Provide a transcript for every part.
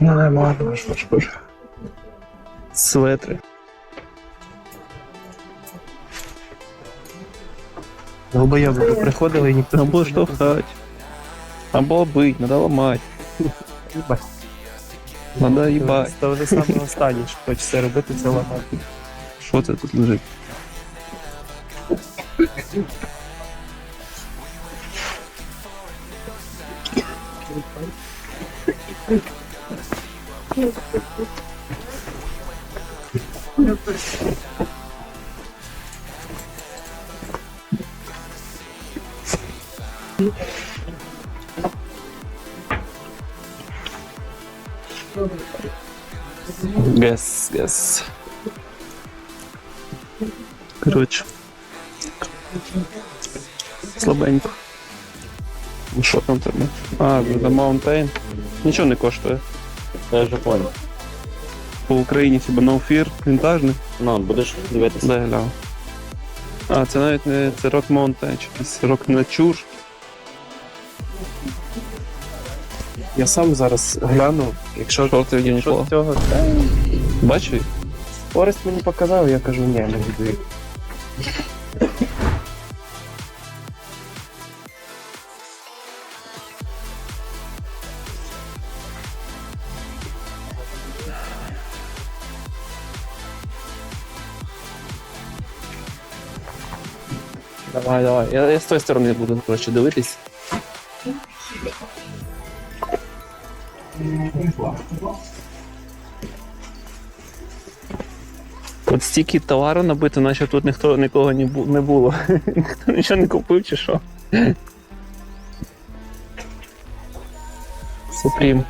Ну, нормально, що ж боже. Светри. Долбоєбли приходили і ніхто Або штовхать. Або бить, надо ламати. Їбать. Надо їбать. Це вже саме останнє, що хочеться робити, це ламати. Що це тут лежить? Гес, гес. Коротше. Слабенько. Ну що там тебе? А, The Mountain. Нічого не коштує. Я вже понял. По Україні хіба No Fear, вінтажний. Ну, будеш дивитися. Дай гляну. А, це навіть не це Rock Mountain, чи якийсь Rock Nature. Я сам зараз гляну, якщо Що ти що Юнікло? з цього. Та, Бачив? Орест мені показав, я кажу, ні, не буду. Давай, давай. Я, я з тої сторони буду, коротше, дивитись. От стільки товару набито, наче тут ніхто нікого не, бу- не було. Ніхто нічого не купив чи що. Супрім.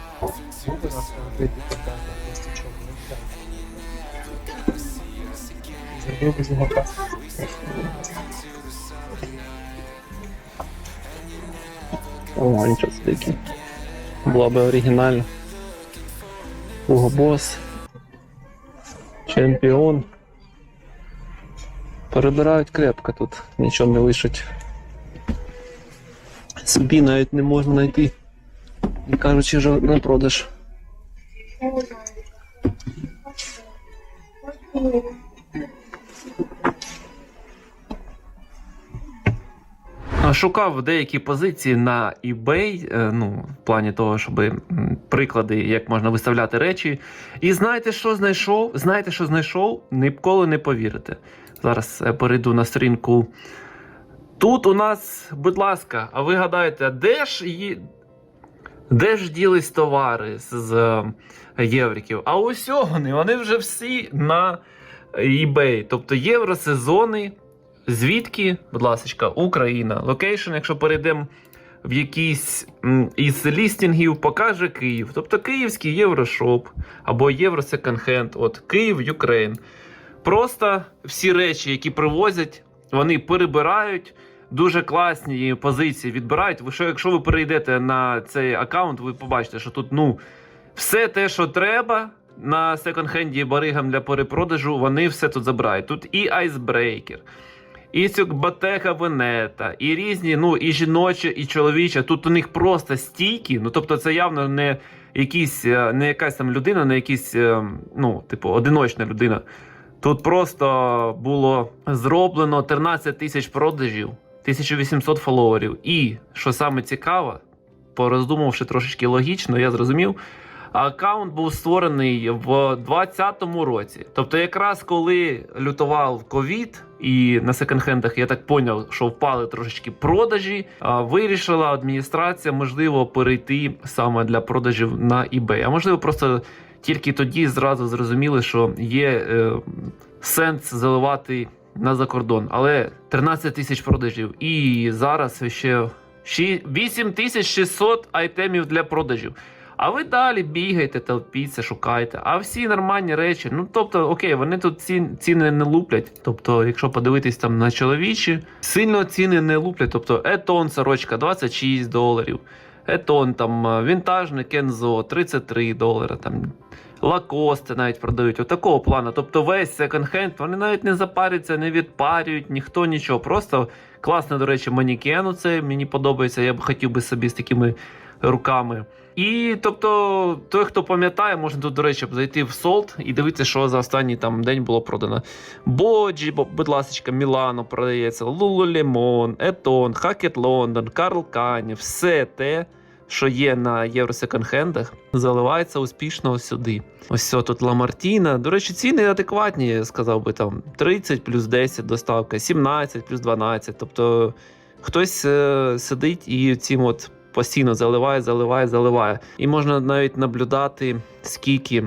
О, нічого собі. який. Була би оригінально. Hugo Boss. Чемпіон. Перебирають крепко тут, нічого не лишить. Собі навіть не можна знайти. Не кажучи вже на продаж. Шукав деякі позиції на eBay, е, ну, в плані того, щоб приклади, як можна виставляти речі. І знаєте, що знайшов? Знаєте, що знайшов? Ніколи не повірите. Зараз перейду на сторінку. Тут у нас, будь ласка, а ви гадаєте, де ж її. Де ж ділись товари з, е, євриків? А ось вони, вони вже всі на eBay. Тобто євросезони. Звідки, будь ласка, Україна. Локейшн, якщо перейдемо в якийсь із лістінгів, покаже Київ. Тобто Київський Єврошоп або Євро Секонд-хенд, от Київ, Юкрейн. Просто всі речі, які привозять, вони перебирають. Дуже класні позиції відбирають. Ви що, якщо ви перейдете на цей аккаунт, ви побачите, що тут ну все те, що треба на секонд-хенді баригам для перепродажу, вони все тут забирають. Тут і айсбрейкер, і Ботека Венета, і різні, ну і жіночі, і чоловічі. Тут у них просто стійкі. Ну тобто, це явно не якісь, е, не якась там людина, не якісь, е, ну, типу, одиночна людина. Тут просто було зроблено 13 тисяч продажів, 1800 фоловерів. І що саме цікаво, пороздумавши трошечки логічно, я зрозумів. Аккаунт був створений в 2020 році. Тобто, якраз коли лютував ковід, і на секонд-хендах я так поняв, що впали трошечки продажі. А вирішила адміністрація, можливо, перейти саме для продажів на eBay. А можливо, просто тільки тоді зразу зрозуміли, що є е, сенс заливати на закордон. Але 13 тисяч продажів. І зараз ще ші- 8600 айтемів для продажів. А ви далі бігайте, толпіться, шукайте. А всі нормальні речі. Ну тобто, окей, вони тут ці, ціни не луплять. Тобто, якщо подивитись там на чоловічі, сильно ціни не луплять. Тобто, етон сорочка 26 доларів. Етон там е, вінтажний кензо 33 долари. Там Лакости навіть продають отакого плану. Тобто весь секонд-хенд, вони навіть не запаряться, не відпарюють, ніхто нічого. Просто класно, до речі, манекен. Це мені подобається. Я б хотів би собі з такими руками. І тобто, той, хто пам'ятає, можна тут, до речі, зайти в Солт і дивитися, що за останній там день було продано. Боджі, будь ласка, Мілано продається, Лулулемон, Етон, Хакет Лондон, Карл Кані, все те, що є на євросеконд-хендах, заливається успішно сюди. Ось все, тут Ламартіна. До речі, ціни адекватні, я сказав би там 30 плюс 10 доставка, 17 плюс 12. Тобто хтось е, сидить і цим от постійно заливає, заливає, заливає. І можна навіть наблюдати, скільки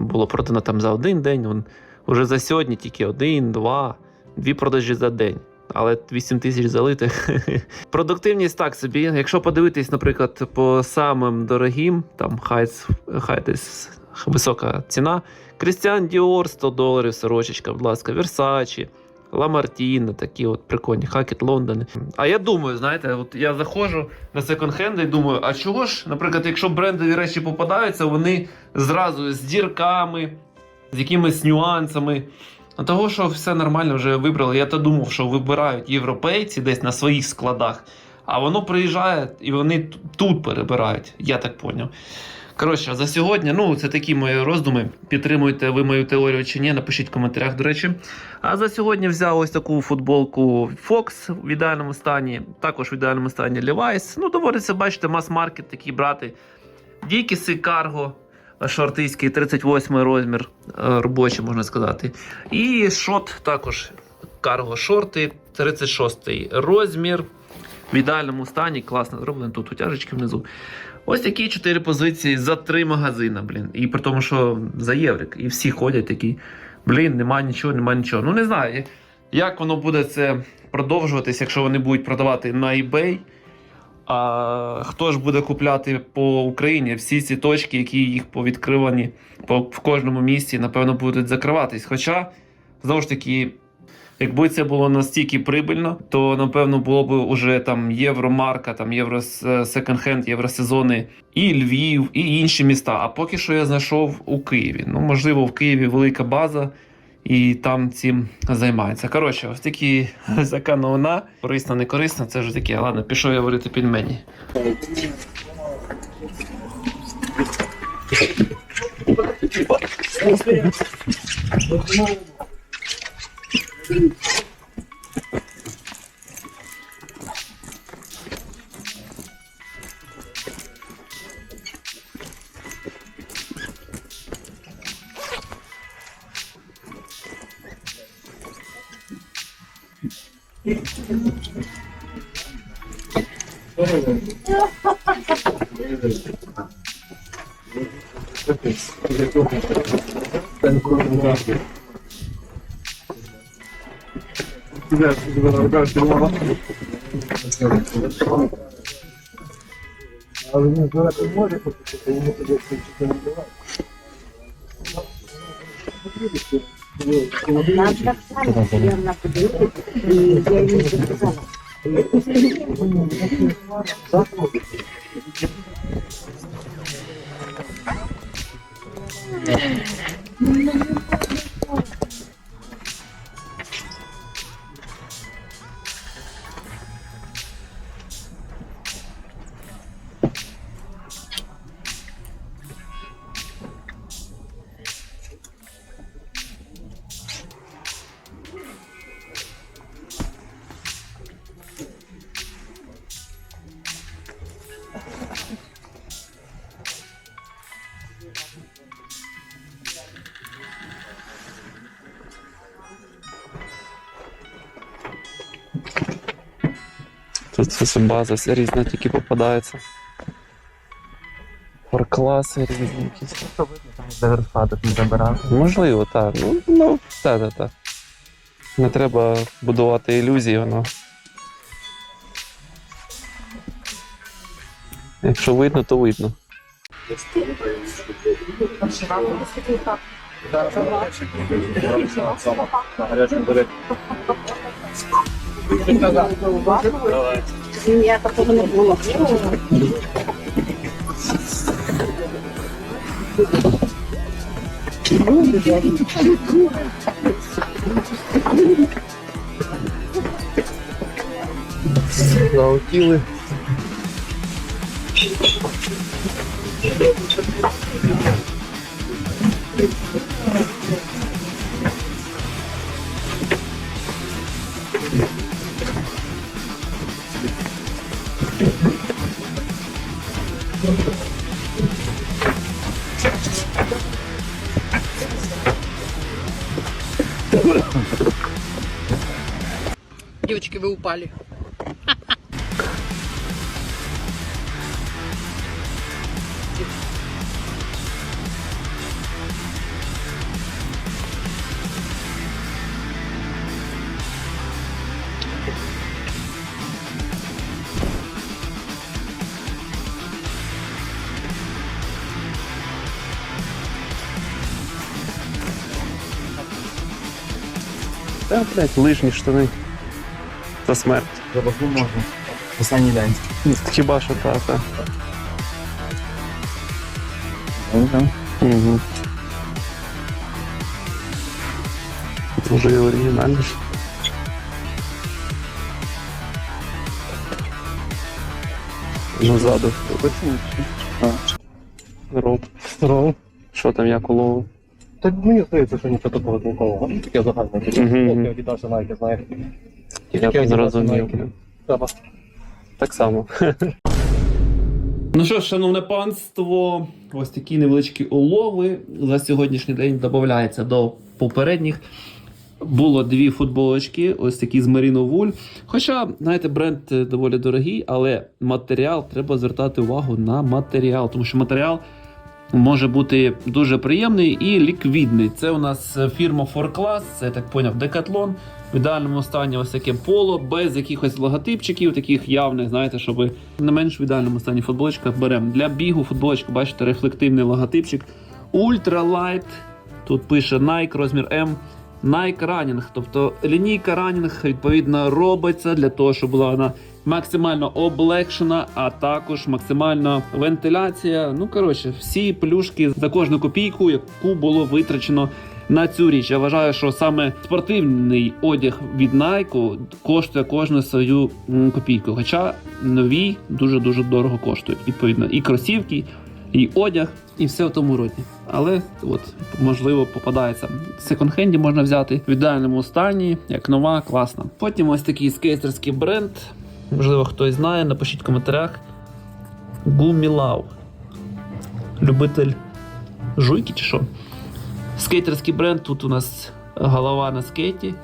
було продано там за один день. Уже за сьогодні тільки один, два, дві продажі за день. Але 8 тисяч залитих. Продуктивність так собі. Якщо подивитись, наприклад, по самим дорогим, там Хайц, Хайтес, висока ціна. Крістіан Діор 100 доларів, сорочечка, будь ласка, Версачі, Ламартіна, такі от прикольні, Хакет Лондон. А я думаю, знаєте, от я заходжу на секонд-хенди і думаю, а чого ж, наприклад, якщо брендові речі попадаються, вони зразу з дірками, з якимись нюансами. А того, що все нормально вже вибрали. Я то думав, що вибирають європейці десь на своїх складах, а воно приїжджає і вони тут перебирають. Я так поняв. Коротше, за сьогодні, ну, це такі мої роздуми. Підтримуєте ви мою теорію чи ні, напишіть в коментарях, до речі. А за сьогодні взяв ось таку футболку Fox в ідеальному стані, також в ідеальному стані Levi's. Ну, доводиться, бачите, мас-маркет такий брати. Дікіси Cargo, шортийський 38 розмір, е, робочий, можна сказати. І шот також Cargo шорти, 36 розмір. В ідеальному стані, класно зроблено. Тут утяжечки внизу. Ось такі чотири позиції за три магазина, блін. І при тому, що за єврик. І всі ходять такі. Блін, нема нічого, нема нічого. Ну не знаю, як воно буде це продовжуватись, якщо вони будуть продавати на eBay. А хто ж буде купляти по Україні? Всі ці точки, які їх повідкривані по, в кожному місці, напевно, будуть закриватись. Хоча, знову ж таки, якби це було настільки прибильно, то напевно було б уже там євромарка, там євро секонд-хенд, євросезони і Львів, і інші міста. А поки що я знайшов у Києві. Ну, можливо, в Києві велика база. І там цим займається. Коротше, ось такі така новина. Корисна, не корисна, це ж таке. Ладно, пішов я варити пельмені. Sim. Thank you. Але не знати може, тому не все база вся різна, тільки попадається. Форкласи різні якісь. Заверстати не забирати. Можливо, так. Ну, ну так, так, так. Не треба будувати ілюзії, воно. Якщо видно, то видно. Я такого не було. Залетіли. Девочки, вы упали. Да, блядь, лыжные штаны. Та смерть. Забагу можна. Останній день. Хіба що та, та. Ага. Угу. Може і оригінальніше. Назаду. Роб. Здорово. Що там, як уловив? Так мені здається, що нічого такого толкового. Ну, таке загальне. Футболки, Adidas, Nike, знаєш. Я зрозумів. Так само. Ну що ж, шановне панство, ось такі невеличкі улови за сьогоднішній день додаються до попередніх. Було дві футболочки, ось такі з Merino Wool. Хоча, знаєте, бренд е, доволі дорогий, але матеріал треба звертати увагу на матеріал, тому що матеріал може бути дуже приємний і ліквідний. Це у нас е, фірма 4Class, це так поняв, Decathlon. В ідеальному стані ось таке поло, без якихось логотипчиків, таких явних, знаєте, щоб не менш в ідеальному стані футболочка беремо. Для бігу футболочка, бачите, рефлективний логотипчик. Ультралайт. Тут пише Nike, розмір М. Nike Running, тобто лінійка Running, відповідно робиться для того, щоб була вона максимально облегшена, а також максимальна вентиляція. Ну коротше, всі плюшки за кожну копійку, яку було витрачено на цю річ. Я вважаю, що саме спортивний одяг від Nike коштує кожну свою копійку. Хоча нові дуже дуже дорого коштують. Відповідно, і кросівки, і одяг, і все в тому роді. Але от можливо попадається секонд-хенді можна взяти в ідеальному стані, як нова, класна. Потім ось такий скейтерський бренд. Можливо, хтось знає, напишіть в коментарях. Гумілав. Любитель жуйки чи що? Скейтерський бренд. Тут у нас голова на скейті.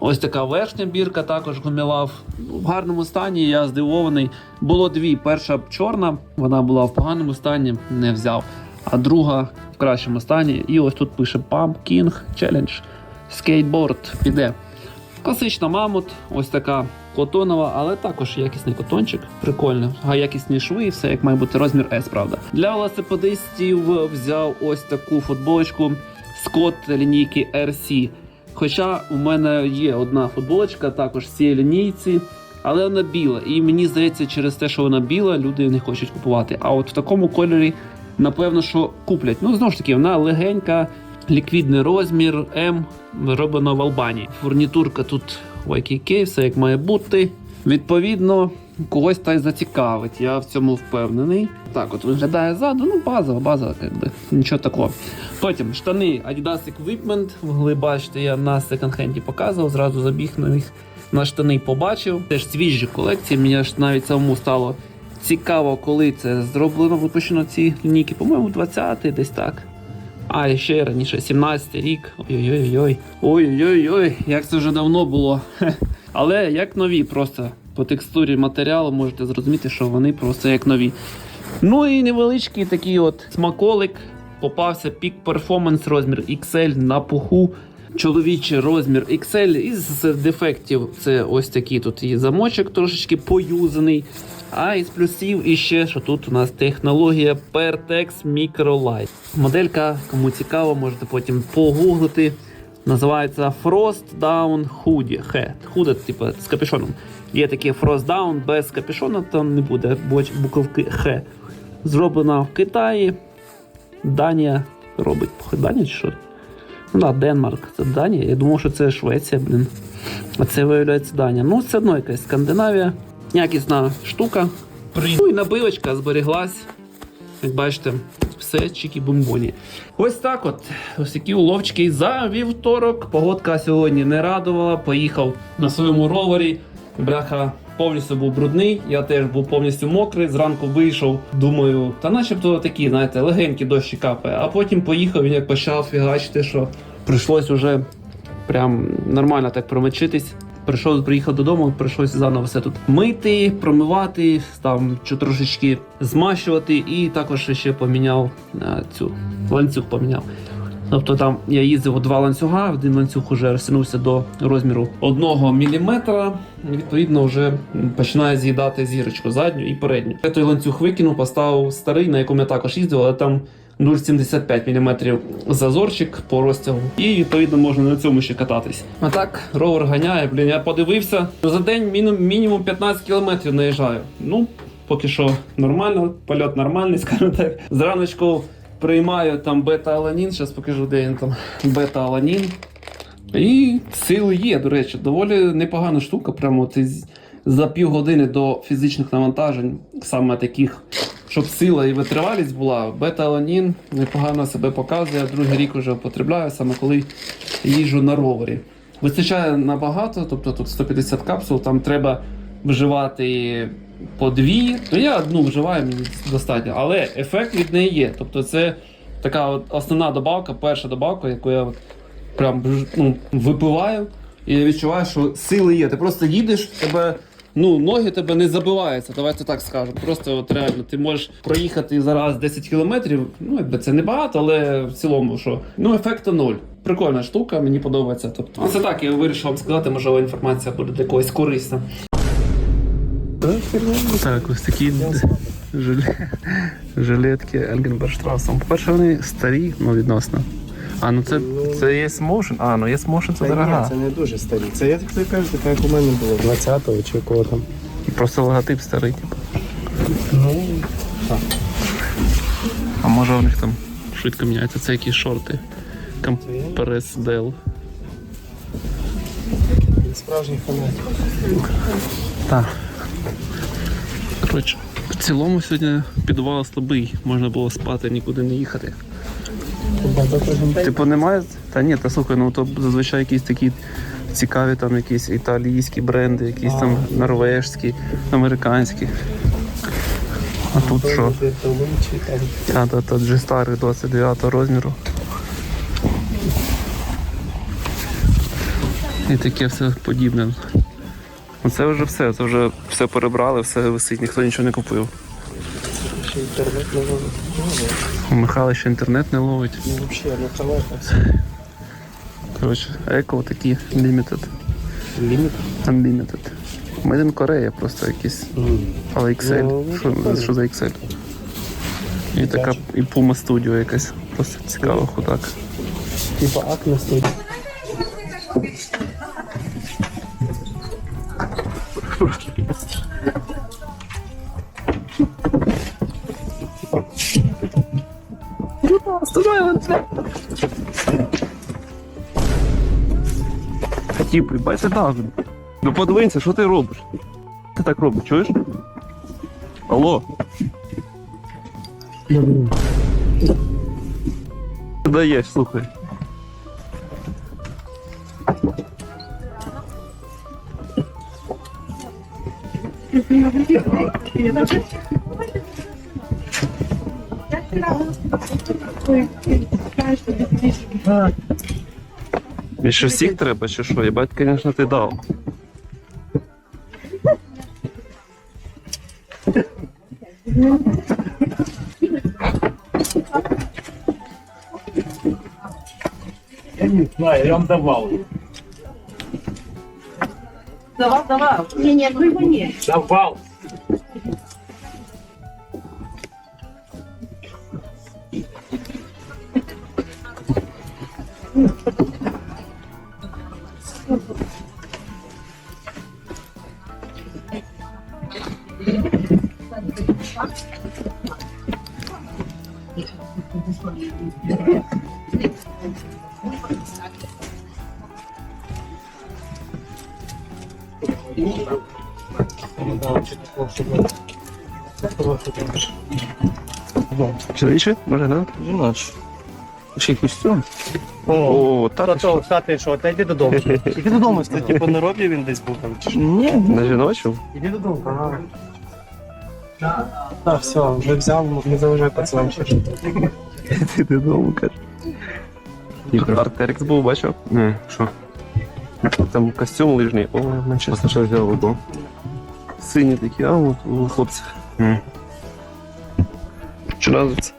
Ось така верхня бірка, також гумілав. В гарному стані, я здивований. Було дві. Перша чорна, вона була в поганому стані, не взяв. А друга в кращому стані. І ось тут пише Pump King Challenge. Скейтборд піде. Класична мамут, ось така котонова, але також якісний котончик. Прикольно. А якісні шви, і все як має бути розмір S, правда. Для велосипедистів взяв ось таку футболочку Scott лінійки RC. Хоча у мене є одна футболочка, також з цієї лінійці, але вона біла. І мені здається, через те, що вона біла, люди не хочуть купувати. А от в такому кольорі, напевно, що куплять. Ну, знову ж таки, вона легенька, ліквідний розмір М, роблено в Албанії. Фурнітурка тут YKK, все як має бути. Відповідно, когось та й зацікавить. Я в цьому впевнений. Так, от виглядає ззаду, ну базова, базова, якби нічого такого. Потім штани Adidas Equipment. Ви бачите, я на секонд-хенді показував, зразу забіг на них на штани побачив. Теж свіжі колекції. Мені аж навіть самому стало цікаво, коли це зроблено, випущено ці лінійки. По-моєму, 20-й, десь так. А, ще раніше, 17-й рік. Ой-ой-ой. Ой-ой-ой, як це вже давно було. Але як нові, просто по текстурі матеріалу можете зрозуміти, що вони просто як нові. Ну і невеличкий такий от смаколик. Попався пік перформанс розмір XL на пуху. Чоловічий розмір XL із дефектів це ось такий тут і замочок трошечки поюзаний. А із плюсів іще, що тут у нас технологія Pertex Microlight. Моделька, кому цікаво, можете потім погуглити. Називається Frost Down Hoodie. Хе, худа, типу, з капюшоном. Є такі Frost Down без капюшона, там не буде буковки Х. Зроблена в Китаї. Данія робить. Данія чи що? Ну да, Денмарк, це Данія. Я думав, що це Швеція, блін. А це виявляється Данія. Ну, все одно якась Скандинавія. Якісна штука. Ну і набивочка зберіглась. Як бачите, все чікі-бумбоні. Ось так от. Ось такі уловчики за вівторок. Погодка сьогодні не радувала. Поїхав на своєму ровері. Бляха повністю був брудний. Я теж був повністю мокрий. Зранку вийшов. Думаю, та начебто такі, знаєте, легенькі дощі капає. А потім поїхав і як почав фігачити, що прийшлось уже прям нормально так промочитись. Прийшов, приїхав додому, прийшлося заново все тут мити, промивати, там чи трошечки змащувати, і також ще поміняв е, цю ланцюг поміняв. Тобто там я їздив у два ланцюга, один ланцюг уже розтягнувся до розміру 1 мм, відповідно, вже починає з'їдати зірочку задню і передню. Я той ланцюг викинув, поставив старий, на якому я також їздив, але там 0,75 мм зазорчик по розтягу. І відповідно можна на цьому ще кататись. А так, ровер ганяє, блін, я подивився. За день мінімум, мінімум 15 км наїжджаю. Ну, поки що нормально, польот нормальний, скажімо так. Зраночку приймаю там бета-аланін, зараз покажу, де він там бета-аланін. І сили є, до речі, доволі непогана штука. Прямо ти за півгодини до фізичних навантажень, саме таких, щоб сила і витривалість була, бета-аланін непогано себе показує. Другий рік вже потребляю, саме коли їжджу на ровері. Вистачає набагато, тобто тут 150 капсул, там треба вживати по дві. То я одну вживаю, мені достатньо. Але ефект від неї є. Тобто це така от основна добавка, перша добавка, яку я от прям ну, випиваю, і я відчуваю, що сили є. Ти просто їдеш, тебе. Ну, ноги тебе не забиваються, давайте так скажемо. Просто от реально ти можеш проїхати зараз 10 кілометрів. Ну, якби це не багато, але в цілому, що ну, ефекту ноль. Прикольна штука, мені подобається. Тобто, це так, я вирішив вам сказати, можливо, інформація буде для когось корисна. Так, ось такі жиле- жилетки Ельгенберштрасом. По-перше, вони старі, ну відносно. А, ну це, це є Motion? А, ну є Motion, це Та дорога. ні, це не дуже старі. Це я тобі кажу, така як у мене було 20-го чи кого там. Просто логотип старий, типу. Ну, А може у них там швидко міняється. Це якісь шорти. Компрес він справжній фанат. Так. Коротше, в цілому сьогодні підвал слабий, можна було спати, нікуди не їхати. Типу немає. Та ні, та слухай, ну то зазвичай якісь такі цікаві там якісь італійські бренди, якісь там норвежські, американські. А тут що? А, та, та G-Star 29 розміру. І таке все подібне. Ну це вже все, це вже все перебрали, все висить, ніхто нічого не купив. Ще інтернет не ловить. У Михайла ще інтернет не ловить. Ну, взагалі, ну халата. Коротше, еко такі limited. Ліміт. Unlimited. Made in Korea просто якісь. Але XL. Ну, що, прикольно. що за XL? І така і Puma Studio якась. Просто цікава худак. Типа акне стоїть. Тіп, бачите так. Ну подивися, що ти робиш? Ти так робиш, чуєш? Алло. Ти даєш, слухай. Більше всіх треба, чи що? Їбать, звісно, ти дав. Я не знаю, я вам давал. Давал, давал. Не, не, ну его нет. Давал. Чоловіче? Може, да? Жіноч. Ще й костюм. О, О, та та то, стати що, та йди додому. Іди додому, Це типу на робі він десь був там чи що? Ні, на жіночу. іди додому. Так, все, вже взяв, не заважай пацанам ще. Ти додому каже. Артерікс був, бачив? Ні, що? Там костюм лижний. О, Манчестер. що взяв бо? Сині такі, а от у хлопців. Çınazıt.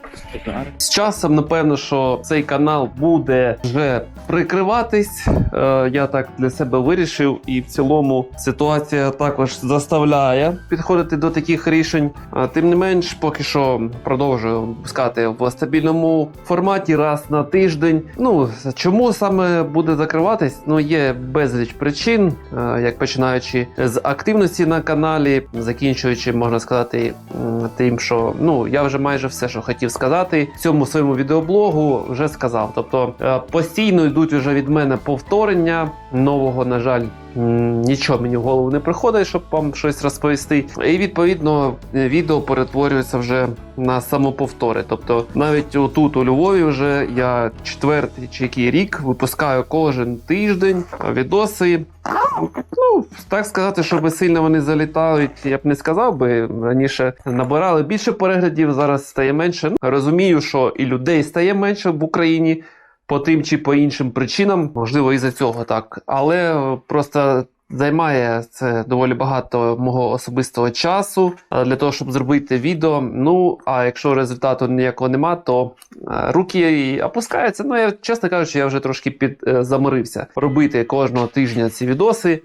З часом, напевно, що цей канал буде вже прикриватись. Е, я так для себе вирішив, і в цілому ситуація також заставляє підходити до таких рішень. Тим не менш, поки що продовжую випускати в стабільному форматі раз на тиждень. Ну чому саме буде закриватись? Ну є безліч причин, е, як починаючи з активності на каналі, закінчуючи, можна сказати, тим, що ну я вже майже все, що хотів сказати, в цьому своєму відеоблогу вже сказав. Тобто е, постійно йдуть вже від мене повторення нового, на жаль. Нічого мені в голову не приходить, щоб вам щось розповісти. І відповідно відео перетворюється вже на самоповтори. Тобто, навіть отут у Львові вже я четвертий чи який рік випускаю кожен тиждень відоси. Ну, так сказати, щоб сильно вони залітають, я б не сказав би. Раніше набирали більше переглядів, зараз стає менше. Ну, Розумію, що і людей стає менше в Україні по тим чи по іншим причинам, можливо, і за цього так. Але просто займає це доволі багато мого особистого часу для того, щоб зробити відео. Ну а якщо результату ніякого нема, то е, руки і опускаються. Ну я чесно кажучи, я вже трошки під е, заморився робити кожного тижня ці відоси.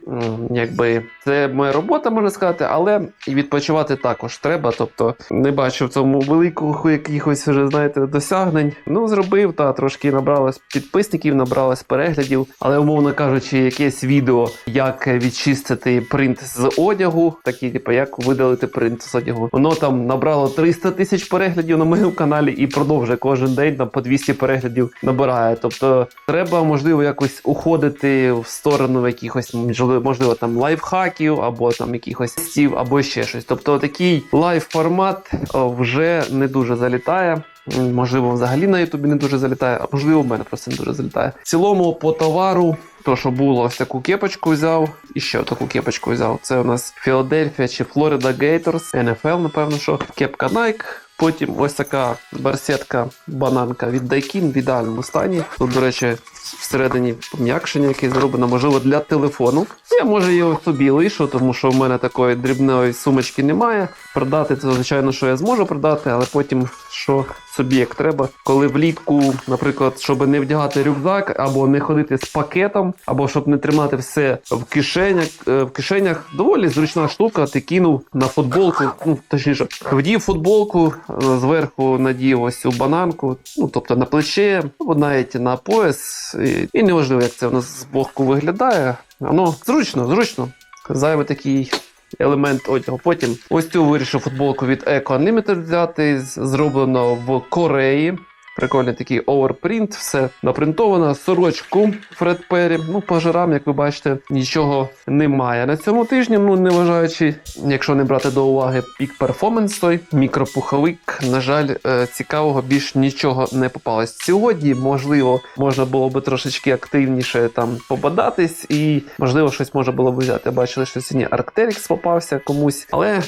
Якби це моя робота, можна сказати, але і відпочивати також треба. Тобто не бачу в цьому великого якихось вже знаєте досягнень. Ну зробив та трошки набралось підписників, набралось переглядів, але умовно кажучи, якесь відео, як відчистити принт з одягу, такі типу, як видалити принт з одягу. Воно там набрало 300 тисяч переглядів на моєму каналі і продовжує кожен день там по 200 переглядів набирає. Тобто треба можливо якось уходити в сторону якихось можливо, там лайфхаків або там якихось стів, або ще щось. Тобто такий лайв формат вже не дуже залітає. Можливо, взагалі на Ютубі не дуже залітає, а можливо, в мене просто не дуже залітає. В цілому по товару, то що було, ось таку кепочку взяв, і ще таку кепочку взяв. Це у нас Філадельфія чи Флорида Гейтерс, NFL, напевно, що кепка Nike. Потім ось така барсетка бананка від Daikin в ідеальному стані. Тут, до речі, всередині пом'якшення, яке зроблено, можливо, для телефону. Я може його собі лишу, тому що в мене такої дрібної сумочки немає. Продати це, звичайно, що я зможу продати, але потім що собі як треба. Коли влітку, наприклад, щоб не вдягати рюкзак, або не ходити з пакетом, або щоб не тримати все в кишенях, е, в кишенях доволі зручна штука. Ти кинув на футболку, ну точніше, вдів футболку, е, зверху надів ось цю бананку, ну тобто на плече, або навіть на пояс. І, неважливо, як це у нас з боку виглядає. Воно зручно, зручно. Зайвий такий елемент одягу. Потім ось цю вирішив футболку від Eco Unlimited взяти. Зроблено в Кореї. Прикольний такий оверпринт, все напринтовано. Сорочку Фред Перрі. Ну, по жирам, як ви бачите, нічого немає. На цьому тижні, ну не вважаючи, якщо не брати до уваги пік перформанс, той мікропуховик, на жаль, е, цікавого більш нічого не попалось. Сьогодні, можливо, можна було би трошечки активніше там побадатись, і можливо щось можна було б взяти. Бачили, що сьогодні Arcteryx попався комусь, але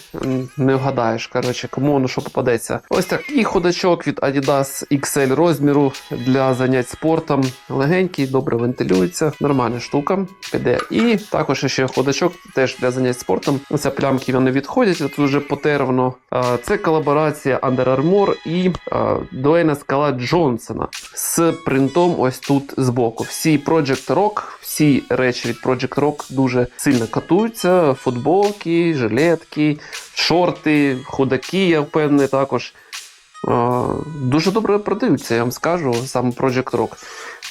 не вгадаєш, коротше, кому воно що попадеться. Ось такий ходачок від Adidas XL розміру для занять спортом. Легенький, добре вентилюється, нормальна штука. Піде. І також ще ходачок теж для занять спортом. Оце плямки вони відходять, тут вже потервно. Це колаборація Under Armour і Дуейна Скала Джонсона з принтом ось тут збоку. Всі Project Rock, всі речі від Project Rock дуже сильно катуються. Футболки, жилетки, шорти, ходаки, я впевнений також. Дуже добре продаються, я вам скажу, саме Project Rock.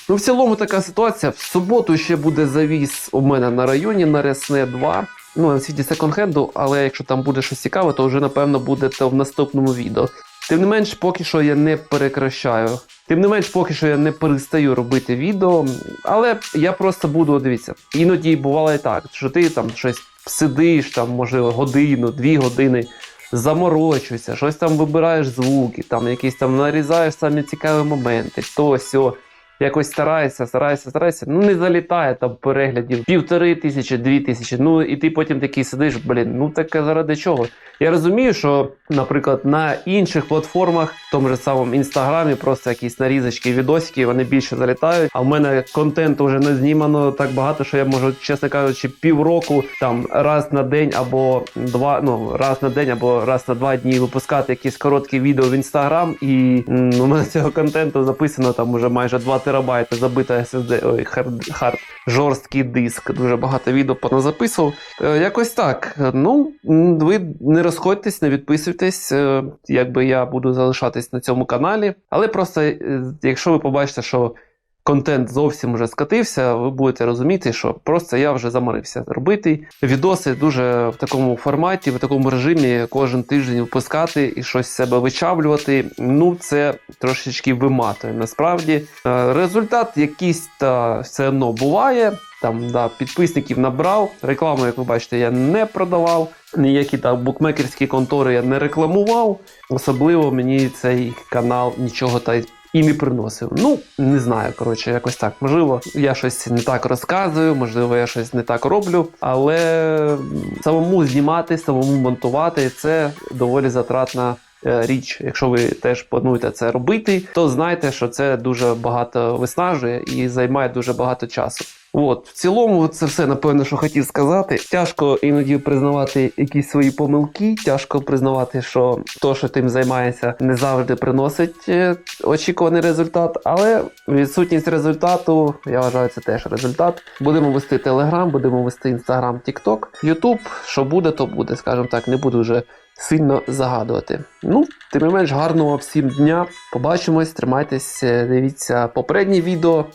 Ну, в цілому така ситуація. В суботу ще буде завіс у мене на районі на Ресне 2. Ну, на світі секонд-хенду, але якщо там буде щось цікаве, то вже напевно буде це в наступному відео. Тим не менш, поки що я не перекращаю. Тим не менш, поки що я не перестаю робити відео, але я просто буду, дивіться, іноді бувало і так, що ти там щось сидиш, там, може, годину, дві години заморочуєшся, щось там вибираєш звуки, там якісь там нарізаєш самі цікаві моменти, то сьо. Якось стараєшся, стараєшся, стараєшся. Ну не залітає там переглядів півтори тисячі, дві тисячі. Ну і ти потім такий сидиш, блін, ну таке заради чого? Я розумію, що, наприклад, на інших платформах, в тому ж самому інстаграмі, просто якісь нарізочки, відосики, вони більше залітають. А в мене контенту вже не знімано так багато, що я можу, чесно кажучи, півроку там раз на день або два, ну раз на день або раз на два дні випускати якісь короткі відео в інстаграм. І м, у мене цього контенту записано там уже майже 2 терабайти забита SSD, ой, хард, хард, жорсткий диск. Дуже багато відео поназаписував. Е, якось так. Ну, ви не розходьтесь, не відписуйтесь. е, Якби я буду залишатись на цьому каналі. Але просто, е, якщо ви побачите, що контент зовсім вже скатився, ви будете розуміти, що просто я вже заморився робити відоси дуже в такому форматі, в такому режимі кожен тиждень випускати і щось себе вичавлювати. Ну, це трошечки виматує. Насправді Е, результат якийсь та все одно буває. Там да, підписників набрав. Рекламу, як ви бачите, я не продавав. Ніякі там букмекерські контори я не рекламував. Особливо мені цей канал нічого та й і приносив. Ну, не знаю, коротше, якось так. Можливо, я щось не так розказую, можливо, я щось не так роблю, але самому знімати, самому монтувати це доволі затратна. Е, Річ, якщо ви теж плануєте це робити, то знайте, що це дуже багато виснажує і займає дуже багато часу. От, в цілому, це все напевно, що хотів сказати. Тяжко іноді признавати якісь свої помилки, тяжко признавати, що то, що тим займається, не завжди приносить е, очікуваний результат. Але відсутність результату, я вважаю, це теж результат. Будемо вести Telegram, будемо вести Instagram, TikTok, YouTube. Що буде, то буде, скажімо так, не буду вже сильно загадувати. Ну, тим не менш, гарного всім дня. Побачимось, тримайтесь, е, дивіться попереднє відео.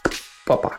Па-па.